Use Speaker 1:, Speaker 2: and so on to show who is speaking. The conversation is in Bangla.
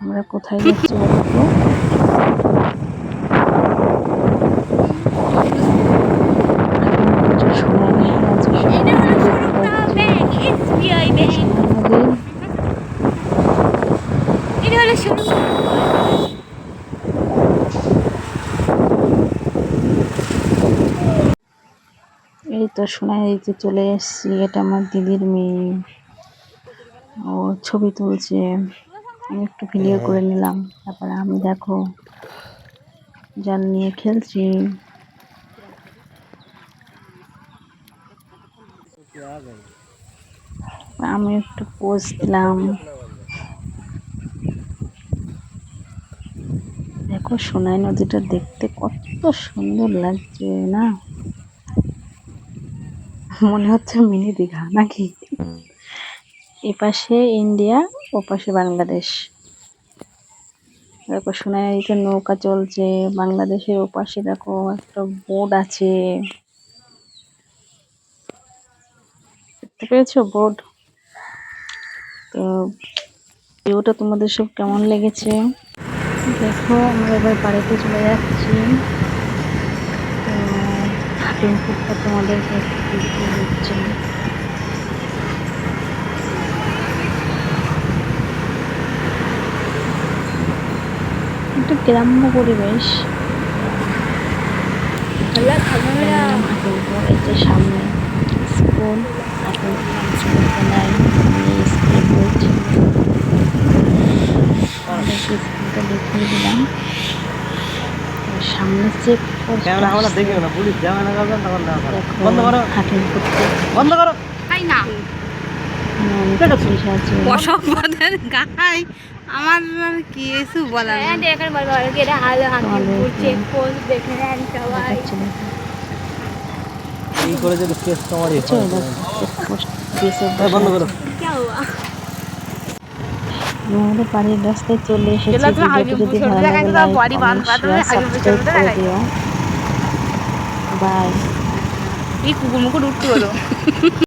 Speaker 1: আমরা কোথায় যাচ্ছি বলতো? সোনার মেহের আছে
Speaker 2: এটা হলো
Speaker 1: দেখতে
Speaker 2: ষোলো
Speaker 1: পাচ্ছি।
Speaker 2: ব্যাংক এসবিআই ব্যাংক
Speaker 1: আমাদের
Speaker 2: এটা হলো ষোলো
Speaker 1: এই তো সোনাই দিতে চলে এসেছি এটা আমার দিদির মেয়ে। ও ছবি তুলছে। আমি একটু ভিডিও করে নিলাম। তারপরে আমি দেখো জাল নিয়ে খেলছি। আমি একটু পোজ দিলাম। দেখো সোনাই নদীটা দেখতে কত সুন্দর লাগছে না? মনে হচ্ছে মিনি দীঘা নাকি? এপাশে ইন্ডিয়া ওপাশে বাংলাদেশ। দেখো সোনাইতে নৌকা চলছে বাংলাদেশের ওপাশে দেখো একটা বোর্ড আছে। দেখতে পেয়েছ বোর্ড তো ভিউটা তোমাদের সব কেমন লেগেছে? দেখো আমরা এবার বাড়িতে চলে যাচ্ছি। তো হাটিং ফুটটা তোমাদেরকে একটু গ্রাম্য পরিবেশ। এই যে সামনে। স্কুল নাই পড়ছি স্কুলটা দেখিয়ে দিলাম। সামনে অনেক পুলিশ
Speaker 3: গায়ে আমার আর কি কিছু বলার
Speaker 2: হ্যাঁ চেক।
Speaker 4: এই করে যদি কেস তোমারই বন্ধ করো।
Speaker 1: আমাদের বাড়ির রাস্তায় চলে এসেছি যদি ভালো লাগে সাবস্ক্রাইব করে দিও। বাই
Speaker 3: এই কুকুর মুকুর উঠতে হলো